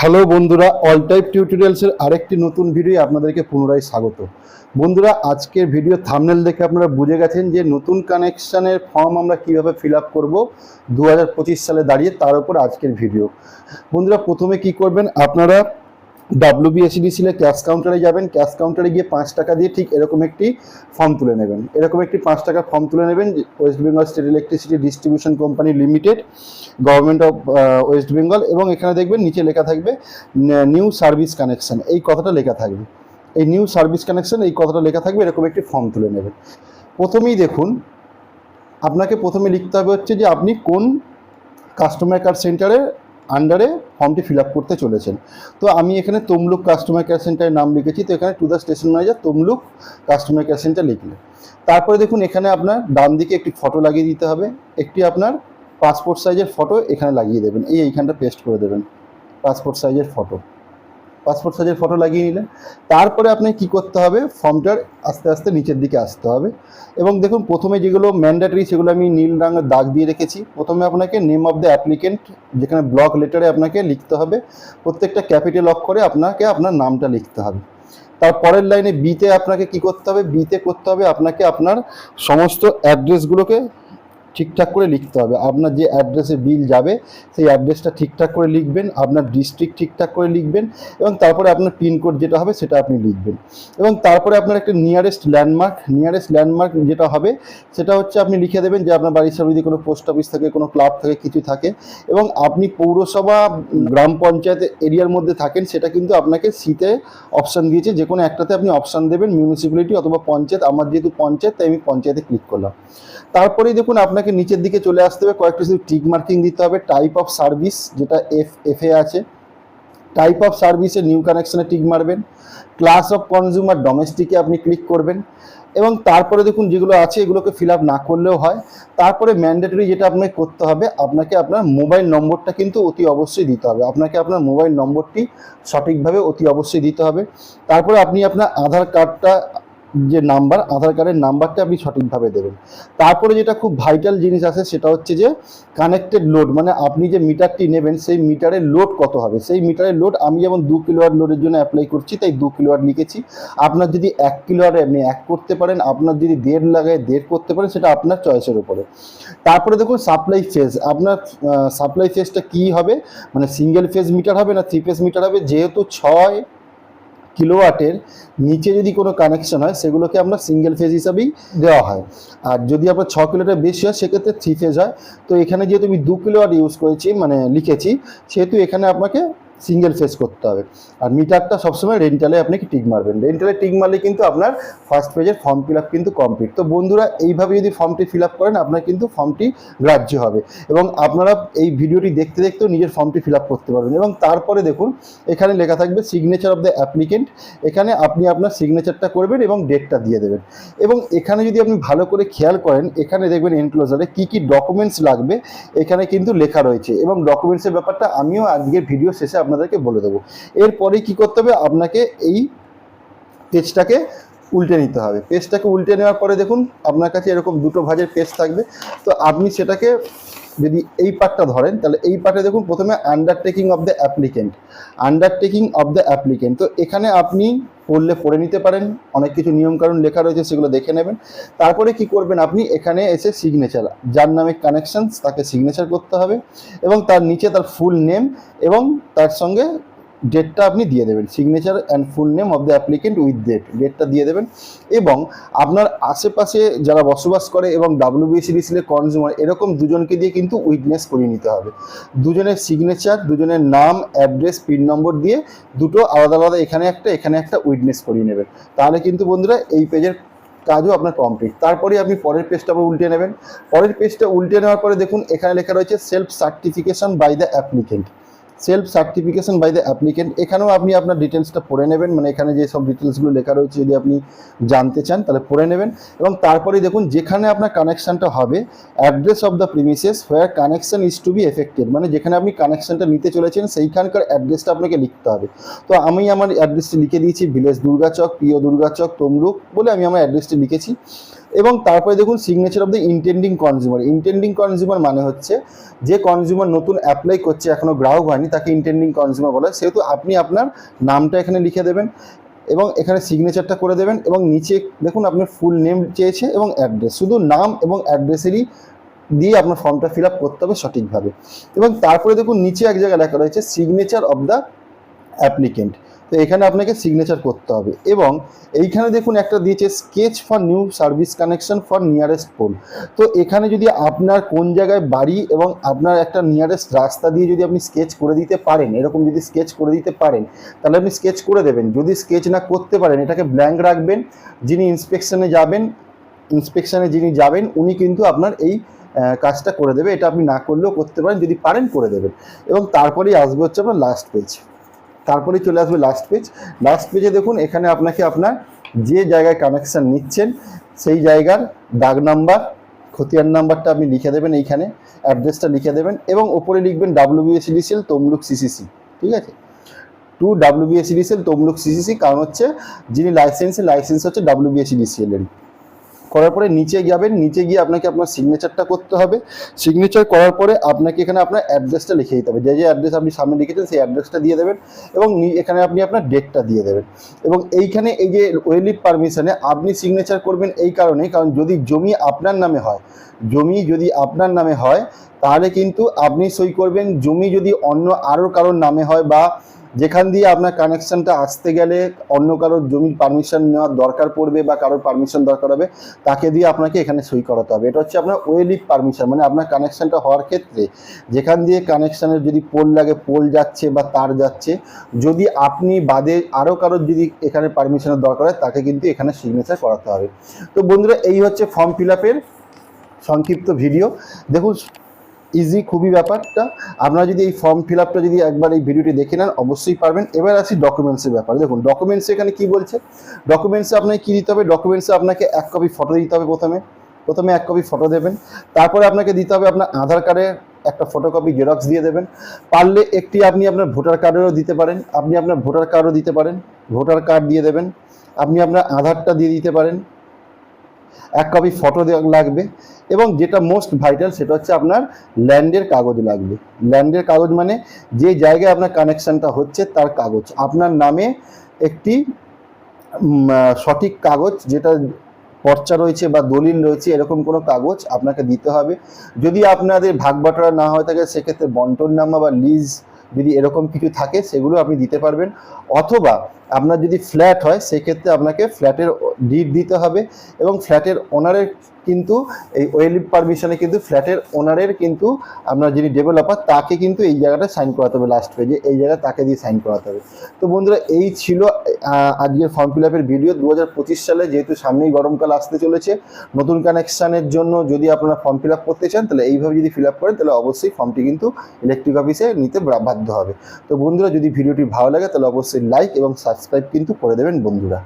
Hello বন্ধুরা all type টিউটোরিয়ালসের আরেকটি নতুন ভিডিও আপনাদেরকে পুনরায় স্বাগত। বন্ধুরা, আজকের ভিডিও থামনেল দেখে আপনারা বুঝে গেছেন যে নতুন কানেকশানের ফর্ম আমরা কীভাবে ফিল আপ করব দু হাজার পঁচিশ সালে দাঁড়িয়ে তার উপর আজকের ভিডিও বন্ধুরা, প্রথমে কি করবেন আপনারা ডাব্লিউবিএসিডিসিলে ক্যাশ কাউন্টারে যাবেন ক্যাশ কাউন্টারে গিয়ে পাঁচ টাকা দিয়ে ঠিক এরকম একটি ফর্ম তুলে নেবেন। এরকম একটি পাঁচ টাকার ফর্ম তুলে নেবেন West Bengal state electricity distribution company limited government of West Bengal এবং এখানে দেখবেন নিচে লেখা থাকবে নিউ সার্ভিস কানেকশন এই কথাটা লেখা থাকবে। এই নিউ সার্ভিস কানেকশন এই কথাটা লেখা থাকবে, এরকম একটি ফর্ম তুলে নেবেন। প্রথমেই দেখুন, আপনাকে প্রথমে লিখতে হবে হচ্ছে যে আপনি কোন কাস্টমার কেয়ার সেন্টারের আন্ডারে ফর্মটি ফিল করতে চলেছেন। তো আমি এখানে তমলুক কাস্টমার কেয়ার সেন্টারের নাম লিখেছি, তো এখানে to the station manager Tamluk customer care centre লিখলে। তারপরে দেখুন, এখানে আপনার ডান দিকে একটি ফটো লাগিয়ে দিতে হবে। একটি আপনার পাসপোর্ট সাইজের ফটো এখানে লাগিয়ে দেবেন। এই এইখানটা পেস্ট করে দেবেন পাসপোর্ট সাইজের ফটো পাসপোর্ট সাইজের ফটো লাগিয়ে নিলেন। তারপরে আপনি কি করতে হবে? ফর্মটার আস্তে আস্তে নিচের দিকে আসতে হবে। এবং দেখুন, প্রথমে যেগুলো ম্যান্ডেটরি সেগুলো আমি নীল রঙের দাগ দিয়ে রেখেছি। প্রথমে আপনাকে নেম অফ দ্য অ্যাপ্লিকেন্ট যেখানে ব্লক লেটারে আপনাকে লিখতে হবে। প্রত্যেকটা ক্যাপিটাল অক্ষরে আপনাকে আপনার নামটা লিখতে হবে। তার পরের লাইনে বিতে আপনাকে কি করতে হবে? বিতে করতে হবে আপনাকে আপনার সমস্ত অ্যাড্রেসগুলোকে ঠিকঠাক করে লিখতে হবে। আপনার যে অ্যাড্রেসে বিল যাবে, সেই অ্যাড্রেসটা ঠিকঠাক করে লিখবেন, আপনার ডিস্ট্রিক্ট ঠিকঠাক করে লিখবেন এবং তারপরে আপনার পিনকোড যেটা হবে সেটা আপনি লিখবেন। এবং তারপরে আপনার একটা নিয়ারেস্ট ল্যান্ডমার্ক নিয়ারেস্ট ল্যান্ডমার্ক যেটা হবে, সেটা হচ্ছে আপনি লিখে দেবেন যে আপনার বাড়ির সামনে যদি কোনো পোস্ট অফিস থাকে, কোনো ক্লাব থাকে, কিছু থাকে এবং আপনি পৌরসভা, গ্রাম পঞ্চায়েত এরিয়ার মধ্যে থাকেন, সেটা কিন্তু আপনাকে সিতে অপশান দিয়েছে। যে কোনো একটাতে আপনি অপশান দেবেন মিউনিসিপ্যালিটি অথবা পঞ্চায়েত, আমার যেহেতু পঞ্চায়েত, তাই আমি পঞ্চায়েতে ক্লিক করলাম। তারপরেই দেখুন আপনাকে নিচের দিকে চলে আসতে হবে, কয়েকটা শুধু টিক মার্কিং দিতে হবে টাইপ অফ সার্ভিস যেটা এফ এফ এ আছে। টাইপ অফ সার্ভিসে নিউ কানেকশানে টিক মারবেন ক্লাস অফ কনজিউমার ডোমেস্টিকে আপনি ক্লিক করবেন এবং তারপরে দেখুন যেগুলো আছে এগুলোকে ফিল আপ না করলেও হয়। তারপরে ম্যান্ডেটরি যেটা আপনাকে করতে হবে, আপনাকে আপনার মোবাইল নম্বরটা কিন্তু অতি অবশ্যই দিতে হবে। আপনাকে আপনার মোবাইল নম্বরটি সঠিকভাবে অতি অবশ্যই দিতে হবে। তারপরে আপনি আপনার আধার কার্ডটা যে নাম্বার, আধার কার্ডের নাম্বারটা আপনি সঠিকভাবে দেবেন। তারপরে যেটা খুব ভাইটাল জিনিস আছে, সেটা হচ্ছে যে কানেক্টেড লোড মানে আপনি যে মিটারটি নেবেন, সেই মিটারের লোড কত হবে? সেই মিটারের লোড আমি যেমন দু কিলোয়াট লোডের জন্য অ্যাপ্লাই করছি, তাই দু কিলোয়াট লিখেছি। আপনার যদি এক কিলোয়াট আপনি এক করতে পারেন, আপনার যদি দেড় লাগায় দেড় করতে পারেন, সেটা আপনার চয়েসের উপরে। তারপরে দেখুন সাপ্লাই ফেজ আপনার সাপ্লাই ফেজটা কী হবে? মানে সিঙ্গেল ফেজ মিটার হবে না থ্রি ফেজ মিটার হবে? যেহেতু ছয় কিলোওয়াটের নিচে যদি কোনো কানেকশন হয়, সেগুলোকে আমরা সিঙ্গেল ফেজ হিসাবেই দেওয়া হয়। আর যদি আপনার ছ কিলোটা বেশি হয়, সেক্ষেত্রে থ্রি ফেজ হয়। তো এখানে যেহেতু আমি দু কিলোওয়াট ইউজ করেছি মানে লিখেছি, সেহেতু এখানে আপনাকে সিঙ্গেল ফেজ করতে হবে। আর মিটারটা সবসময় রেন্টালে আপনি টিক মারবেন? রেন্টালে টিক মারলে কিন্তু আপনার ফার্স্ট পেজের ফর্ম ফিল কিন্তু কমপ্লিট তো বন্ধুরা, এইভাবে যদি ফর্মটি ফিল করেন, আপনার কিন্তু ফর্মটি গ্রাহ্য হবে। এবং আপনারা এই ভিডিওটি দেখতে দেখতেও নিজের ফর্মটি ফিল করতে পারবেন। এবং তারপরে দেখুন, এখানে লেখা থাকবে সিগনেচার অফ দ্য অ্যাপ্লিকেন্ট এখানে আপনি আপনার সিগনেচারটা করবেন এবং ডেটটা দিয়ে দেবেন। এবং এখানে যদি আপনি ভালো করে খেয়াল করেন, এখানে দেখবেন এনক্লোজারে কী কী ডকুমেন্টস লাগবে, এখানে কিন্তু লেখা রয়েছে। এবং ডকুমেন্টসের ব্যাপারটা আমিও আজকের ভিডিও শেষে আপনাদেরকে বলে দেবো। এরপরে কি করতে হবে? আপনাকে এই পেজটাকে উল্টে নিতে হবে। পেজটাকে উল্টে নেওয়ার পরে দেখুন, আপনার কাছে এরকম দুটো ভাজের পেজ থাকবে। তো আপনি সেটাকে যদি এই পার্টটা ধরেন, তাহলে এই পার্টে দেখুন প্রথমে undertaking of the applicant undertaking of the applicant তো এখানে আপনি পড়লে পড়ে নিতে পারেন, অনেক কিছু নিয়মকানুন লেখা রয়েছে, সেগুলো দেখে নেবেন। তারপরে কি করবেন আপনি? এখানে এসে সিগনেচার যার নামে কানেকশনস তাকে সিগনেচার করতে হবে এবং তার নিচে তার ফুল নেম এবং তার সঙ্গে ডেটটা আপনি দিয়ে দেবেন। Signature and full name of the applicant with date ডেটটা দিয়ে দেবেন এবং আপনার আশেপাশে যারা বসবাস করে এবং ডাব্লিউবিসিডিসিলে কনজিউমার এরকম দুজনকে দিয়ে কিন্তু উইটনেস করিয়ে নিতে হবে। দুজনের সিগনেচার দুজনের নাম অ্যাড্রেস পিন নম্বর দিয়ে দুটো আলাদা আলাদা, এখানে একটা এখানে একটা উইটনেস করিয়ে নেবেন। তাহলে কিন্তু বন্ধুরা এই পেজের কাজও আপনার কমপ্লিট তারপরে আপনি পরের পেজটা আবার উল্টে নেবেন। পরের পেজটা উল্টে নেওয়ার পরে দেখুন, এখানে লেখা রয়েছে self certification by the applicant self certification by the applicant. এখানেও আপনি আপনার ডিটেলসটা পড়ে নেবেন মানে এখানে যে সব ডিটেলসগুলো লেখা রয়েছে যদি আপনি জানতে চান তাহলে পড়ে নেবেন। এবং তারপরে দেখুন, যেখানে আপনার কানেকশানটা হবে, address of the premises where connection is to be effected মানে যেখানে আপনি কানেকশনটা নিতে চলেছেন, সেইখানকার অ্যাড্রেসটা আপনাকে লিখতে হবে। তো আমি আমার অ্যাড্রেসটি লিখে দিয়েছি, ভিলেজ দুর্গাচক, প্রিয় দুর্গাচক, তমলুক বলে আমি আমার অ্যাড্রেসটি লিখেছি। এবং তারপরে দেখুন signature of the intending consumer intending consumer মানে হচ্ছে যে কনজিউমার নতুন অ্যাপ্লাই করছে, এখনও গ্রাহক হয়নি, তাকে ইন্টেন্ডিং কনজিউমার বলে সেহেতু আপনি আপনার নামটা এখানে লিখে দেবেন এবং এখানে সিগনেচারটা করে দেবেন এবং নিচে দেখুন আপনার ফুল নেম চেয়েছে এবং অ্যাড্রেস শুধু নাম এবং অ্যাড্রেসেরই দিয়ে আপনার ফর্মটা ফিল আপ করতে হবে সঠিকভাবে। এবং তারপরে দেখুন নিচে এক জায়গায় লেখা রয়েছে সিগনেচার অফ দ্য অ্যাপ্লিকেন্ট তো এখানে আপনাকে সিগনেচার করতে হবে এবং এইখানে দেখুন একটা দিয়েছে sketch for new service connection for nearest pole তো এখানে যদি আপনার কোন জায়গায় বাড়ি এবং আপনার একটা নিয়ারেস্ট রাস্তা দিয়ে যদি আপনি স্কেচ করে দিতে পারেন, এরকম যদি স্কেচ করে দিতে পারেন, তাহলে আপনি স্কেচ করে দেবেন। যদি স্কেচ না করতে পারেন, এটাকে ব্ল্যাঙ্ক রাখবেন, যিনি ইন্সপেকশনে যাবেন ইন্সপেকশনে যিনি যাবেন, উনি কিন্তু আপনার এই কাজটা করে দেবে। এটা আপনি না করলেও করতে পারেন, যদি পারেন করে দেবেন। এবং তারপরেই আসবে হচ্ছে আপনার লাস্ট পেজ তারপরে চলে আসবে লাস্ট পেজ লাস্ট পেজে দেখুন, এখানে আপনাকে আপনার যে জায়গায় কানেকশান নিচ্ছেন, সেই জায়গার দাগ নাম্বার খতিয়ান নাম্বারটা আপনি লিখে দেবেন এইখানে অ্যাড্রেসটা লিখে দেবেন এবং ওপরে লিখবেন ডাব্লিউবিএসিডিসিএল তমলুক সিসিসি ঠিক আছে? টু ডাব্লিউবিএসিডিসিএল তমলুক সিসিসি কারণ হচ্ছে যিনি লাইসেন্সে লাইসেন্স হচ্ছে ডাব্লিউবিএসিডিসিএল এর করার পরে নিচে যাবেন, নিচে গিয়ে আপনাকে আপনার সিগনেচারটা করতে হবে। সিগনেচার করার পরে আপনাকে এখানে আপনার অ্যাড্রেসটা লিখে দিতে হবে। যে যে অ্যাড্রেস আপনি সামনে লিখেছেন, সেই অ্যাড্রেসটা দিয়ে দেবেন এবং এখানে আপনি আপনার ডেটটা দিয়ে দেবেন। এবং এইখানে এই যে ওয়েলিভ পারমিশনে আপনি সিগনেচার করবেন এই কারণে কারণ যদি জমি আপনার নামে হয়, জমি যদি আপনার নামে হয়, তাহলে কিন্তু আপনি সই করবেন। জমি যদি অন্য আরও কারোর নামে হয় বা যেখান দিয়ে আপনার কানেকশনটা আসতে গেলে অন্য কারোর জমির পারমিশন নেওয়ার দরকার পড়বে বা কারোর পারমিশন দরকার হবে, তাকে দিয়ে আপনাকে এখানে সই করাতে হবে। এটা হচ্ছে আপনার ওয়েলিভ পারমিশন মানে আপনার কানেকশনটা হওয়ার ক্ষেত্রে যেখান দিয়ে কানেকশনের যদি পোল লাগে পোল যাচ্ছে বা তার যাচ্ছে, যদি আপনি বাদে আরও কারোর যদি এখানে পারমিশনের দরকার হয়, তাকে কিন্তু এখানে সিগনেচার করাতে হবে। তো বন্ধুরা, এই হচ্ছে ফর্ম ফিল আপের সংক্ষিপ্ত ভিডিও দেখুন ইজি খুবই ব্যাপারটা। আপনারা যদি এই ফর্ম ফিল আপটা যদি একবার এই ভিডিওটি দেখে নেন, অবশ্যই পারবেন। এবার আসি ডকুমেন্টসের ব্যাপারে। দেখুন ডকুমেন্টসে এখানে কি বলছে? ডকুমেন্টসে আপনাকে কী দিতে হবে? ডকুমেন্টসে আপনাকে এক কপি ফটো দিতে হবে প্রথমে। প্রথমে এক কপি ফটো দেবেন। তারপরে আপনাকে দিতে হবে আপনার আধার কার্ডের একটা ফটোকপি জেরক্স দিয়ে দেবেন। পারলে একটি আপনি আপনার ভোটার কার্ডেরও দিতে পারেন। আপনি আপনার ভোটার কার্ডও দিতে পারেন। ভোটার কার্ড দিয়ে দেবেন। আপনি আপনার আধারটা দিয়ে দিতে পারেন। এক কপি ফটো লাগবে এবং যেটা মোস্ট ভাইটাল সেটা হচ্ছে আপনার ল্যান্ডের কাগজ লাগবে। ল্যান্ডের কাগজ মানে যে জায়গায় আপনার কানেকশনটা হচ্ছে তার কাগজ। আপনার নামে একটি সঠিক কাগজ যেটা পর্চা রয়েছে বা দলিল রয়েছে এরকম কোনো কাগজ আপনাকে দিতে হবে। যদি আপনাদের ভাগ বাটোয়ারা না হয়ে থাকে সেক্ষেত্রে বন্টন নামা বা লিজ যদি এরকম কিছু থাকে সেগুলো আপনি দিতে পারবেন। অথবা আপনার যদি ফ্ল্যাট হয়, সেক্ষেত্রে আপনাকে ফ্ল্যাটের ডিড দিতে হবে এবং ফ্ল্যাটের ওনারের কিন্তু এই ওয়েলিভ পারমিশনে কিন্তু ফ্ল্যাটের ওনারের কিন্তু আপনার যিনি ডেভেলপার, তাকে কিন্তু এই জায়গাটা সাইন করাতে হবে লাস্ট পেজে এই জায়গায় তাকে দিয়ে সাইন করাতে হবে। তো বন্ধুরা, এই ছিল আজকের ফর্ম ফিল আপের ভিডিও দু হাজার পঁচিশ সালে যেহেতু সামনেই গরমকাল আসতে চলেছে, নতুন কানেকশানের জন্য যদি আপনারা ফর্ম ফিল আপ করতে চান, তাহলে এইভাবে যদি ফিল আপ করেন, তাহলে অবশ্যই ফর্মটি কিন্তু ইলেকট্রিক অফিসে নিতে বাধ্য হবে। তো বন্ধুরা, যদি ভিডিওটি ভালো লাগে, তাহলে অবশ্যই লাইক এবং সাবস্ক্রাইব কিন্তু করে দেবেন বন্ধুরা।